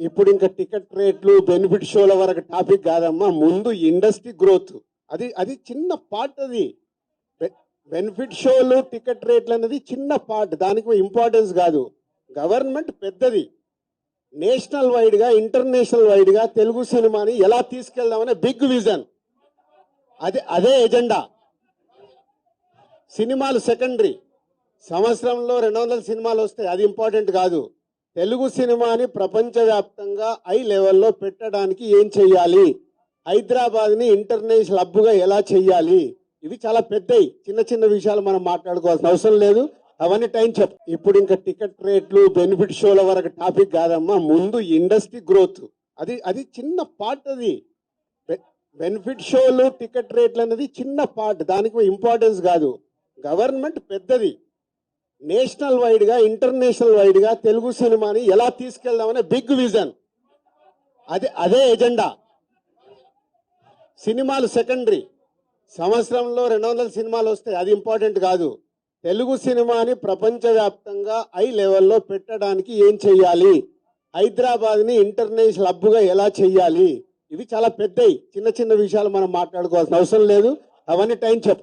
ఇప్పుడు ఇంకా టికెట్ రేట్లు బెనిఫిట్ షోల వరకు టాపిక్ కాదమ్మా. ముందు ఇండస్ట్రీ గ్రోత్. అది అది చిన్న పార్ట్ అది. బెనిఫిట్ షోలు టికెట్ రేట్లు అనేది చిన్న పార్ట్. దానికి ఇంపార్టెన్స్ కాదు. గవర్నమెంట్ పెద్దది. నేషనల్ వైడ్గా ఇంటర్నేషనల్ వైడ్గా తెలుగు సినిమాని ఎలా తీసుకెళ్దామనే బిగ్ విజన్. అదే అదే ఎజెండా. సినిమాలు సెకండరీ. సంవత్సరంలో రెండు వందల సినిమాలు వస్తాయి. అది ఇంపార్టెంట్ కాదు. తెలుగు సినిమాని ప్రపంచవ్యాప్తంగా ఐ లెవెల్లో పెట్టడానికి ఏం చెయ్యాలి? హైదరాబాద్ని ఇంటర్నేషనల్ హబ్గా ఎలా చెయ్యాలి? ఇవి చాలా పెద్దవి చిన్న చిన్న విషయాలు మనం మాట్లాడుకోవాల్సిన అవసరం లేదు. అవన్నీ టైం చెప్. ఇప్పుడు ఇంకా టికెట్ రేట్లు బెనిఫిట్ షోల వరకు టాపిక్ కాదమ్మా. ముందు ఇండస్ట్రీ గ్రోత్. అది అది చిన్న పార్ట్ అది. బెనిఫిట్ షోలు టికెట్ రేట్లు అనేది చిన్న పార్ట్. దానికి ఇంపార్టెన్స్ కాదు. గవర్నమెంట్ పెద్దది. నేషనల్ వైడ్గా ఇంటర్నేషనల్ వైడ్గా తెలుగు సినిమాని ఎలా తీసుకెళ్దామనే బిగ్ విజన్. అదే అదే ఎజెండా. సినిమాలు సెకండరీ. సంవత్సరంలో రెండు వందల సినిమాలు వస్తాయి. అది ఇంపార్టెంట్ కాదు. తెలుగు సినిమాని ప్రపంచవ్యాప్తంగా హై లెవెల్లో పెట్టడానికి ఏం చెయ్యాలి? హైదరాబాద్ని ఇంటర్నేషనల్ హబ్గా ఎలా చెయ్యాలి? ఇవి చాలా పెద్దవి చిన్న చిన్న విషయాలు మనం మాట్లాడుకోవాల్సిన అవసరం లేదు. అవన్నీ టైం చెప్